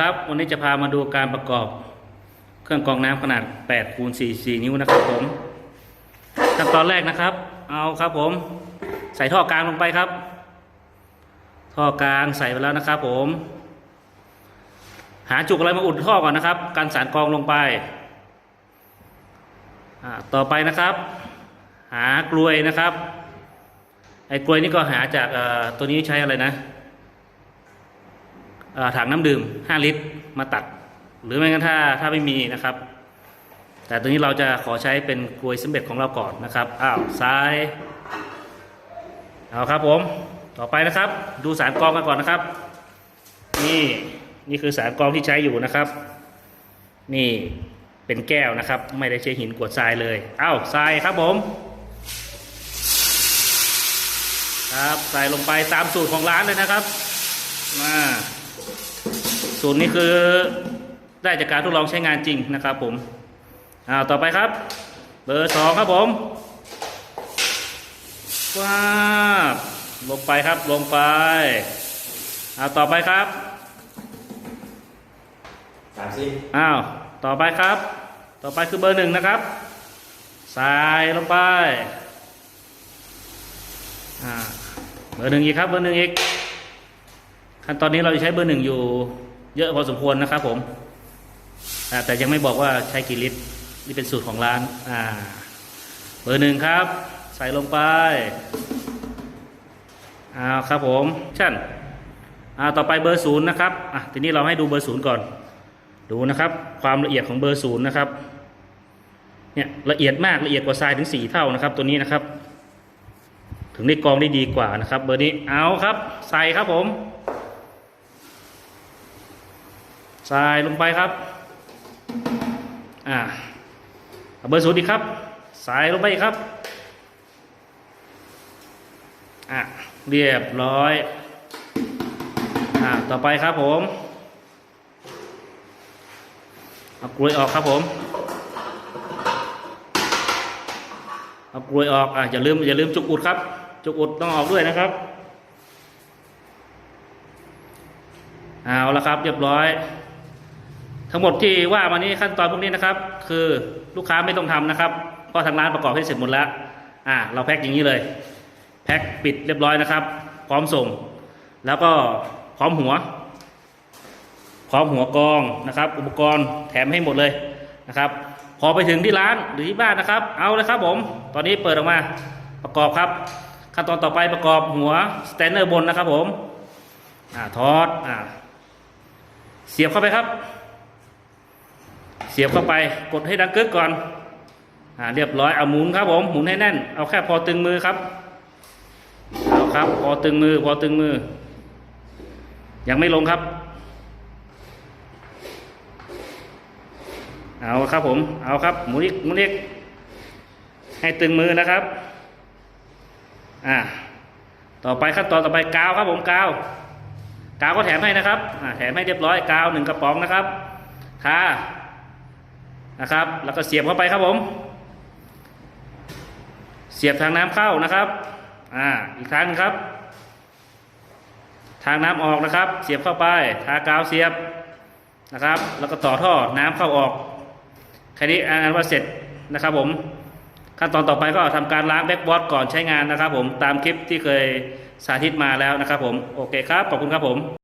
ครับ วันนี้จะพามาดูการประกอบเครื่องกรองน้ำขนาด8คูณ4 4 นิ้วนะครับผมขั้นตอนแรกนะครับ เอาครับผม ใส่ท่อกลางลงไปครับ ท่อกลางใส่ไปแล้วนะครับผม หาจุกอะไรมาอุดท่อก่อนนะครับ การสารกรองลงไป ต่อไปนะครับ หากลวยนะครับ ไอ้กลวยนี่ก็หาจากตัวนี้ใช้อะไรนะ ถังน้ำดื่ม 5 ลิตรมาตัด หรือไม่งั้นถ้าถ้าไม่มีนะครับ แต่ตัวนี้เราจะขอใช้เป็นกลวยสำเร็จของเราก่อนนะครับอ้าวซ้ายเอาครับผมต่อไปนะครับ ดูสารกรองกันก่อนนะครับ นี่นี่คือสารกรองที่ใช้อยู่นะครับ นี่เป็นแก้วนะครับ ไม่ได้ใช้หินกวดทรายเลยอ้าวทรายครับผม ครับใส่ลงไปตามสูตรของร้านเลยนะครับมา สูตรนี้คือได้จากการทดลองใช้งานจริงนะครับผมอ้าวต่อไปครับ เบอร์สองครับผมว้าบลงไปครับลงไปอ้าวต่อไปครับสามสิบอ้าวต่อไปครับ ต่อไปคือเบอร์หนึ่งนะครับใส่ลงไปอ่าเบอร์หนึ่งอีกครับเบอร์หนึ่งอีกขั้นตอนนี้เราจะใช้เบอร์หนึ่งอยู่ เยอะพอสมควรนะครับผมแต่ยังไม่บอกว่าใช้กี่ลิตร นี่เป็นสูตรของร้านอ่าเบอร์หนึ่งครับ ใส่ลงไปอ้าวครับผมชั่นอ่าต่อไปเบอร์ศูนย์นะครับอะทีนี้เราให้ดูเบอร์ศูนย์ก่อน ดูนะครับ ความละเอียดของเบอร์ศูนย์นะครับเนี่ยละเอียดมากละเอียดกว่าทรายถึงสี่เท่านะครับ ตัวนี้นะครับ ถึงได้กรองได้ดีกว่านะครับ เบอร์นี้เอาครับ ใส่ครับผม ใส่ลงไปครับ อ่าเอาเบอร์ศูนย์อีกครับ ใส่ลงไปอีกครับ อะ เรียบร้อย อ่าต่อไปครับผมเอากลวยออกครับผม เอากลวยออกอะอย่าลืมอย่าลืมจุกอุดครับ จุกอุดต้องออกด้วยนะครับ เอาละครับเรียบร้อย ทั้งหมดที่ว่ามานี้ขั้นตอนพวกนี้นะครับ คือลูกค้าไม่ต้องทำนะครับ เพราะทางร้านประกอบให้เสร็จหมดแล้วอ่าเราแพ็คอย่างนี้เลย แพ็คปิดเรียบร้อยนะครับ พร้อมส่ง แล้วก็พร้อมหัว พร้อมหัวกองนะครับ อุปกรณ์แถมให้หมดเลยนะครับ พอไปถึงที่ร้านหรือที่บ้านนะครับ เอาเลยครับผม ตอนนี้เปิดออกมาประกอบครับ ขั้นตอนต่อไปประกอบหัวสแตนเนอร์บนนะครับผมอ่าทอดอ่าเสียบเข้าไปครับ สียบเข้าไปกดให้ดังกึกก่อนอ่าเรียบร้อยเอาหมุนครับผมหมุนให้แน่น เอาแค่พอตึงมือครับเอาครับพอตึงมือพอตึงมือ ยังไม่ลงครับ เอาครับผมเอาครับหมุนอีกหมุนอีกให้ตึงมือนะครับอ่าต่อไปขั้นตอนต่อไปกาวครับผมกาวกาวก็แถมให้นะครับอ่าแถมให้เรียบร้อยกาวหนึ่งกระป๋องนะครับทา นะครับ แล้วก็เสียบเข้าไปครับผม เสียบทางน้ำเข้านะครับอ่าอีกทางหนึงครับ ทางน้ำออกนะครับ เสียบเข้าไปทากาวเสียบนะครับ แล้วก็ต่อท่อน้ำเข้าออกแค่นี้อันว่าเสร็จนะครับผมขั้นตอนต่อไปก็ทำการล้างแบ็กบอร์ดก่อนใช้งานนะครับ ผมตามคลิปที่เคยสาธิตมาแล้วนะครับ ผมโอเคครับขอบคุณครับผม